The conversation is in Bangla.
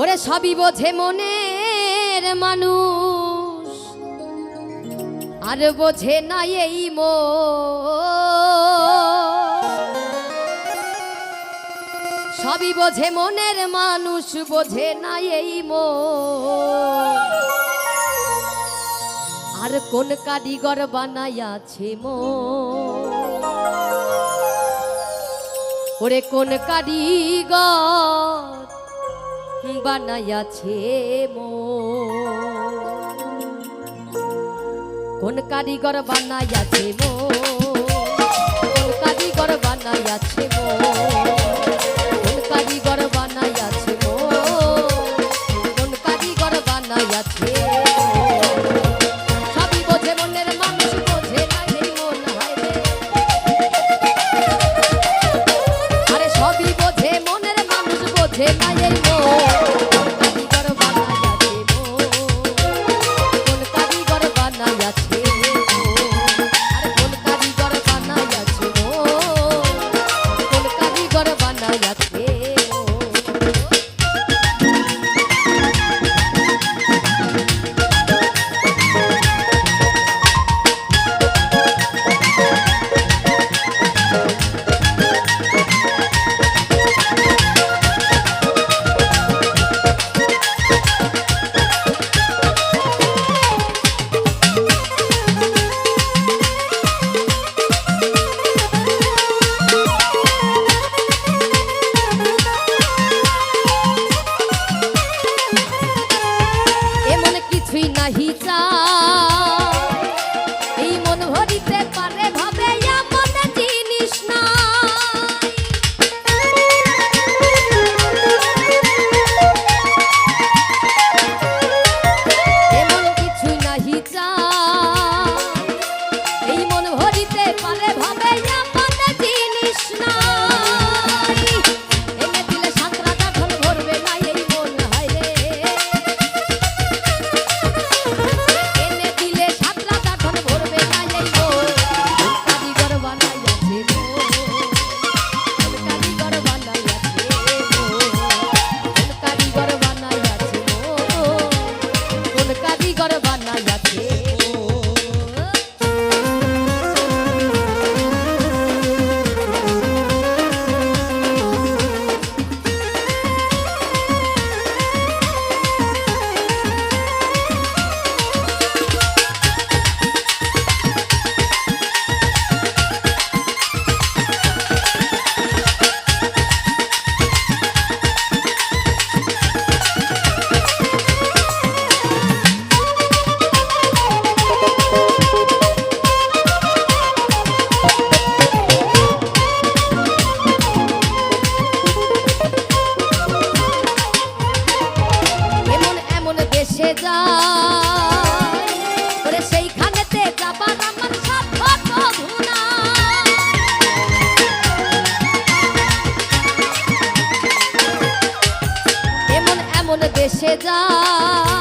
ওরে সবই বোঝে মনের মানুষ। আর বোঝে না এই মো সবই বোঝে মনের মানুষ, বোঝে না এই মো আর কোন কারিগর বানাইয়াছে মো ওরে কোন কারিগর বানাইয়াছে কোন কারিগর বানাইয়াছে মো কোন কারিগর বানাইয়াছে মো ভরিতে পারে ভাবে এমন জিনিস নাই। এমন কিছুই নাহি ভাবে এমন এমন দেশে যায়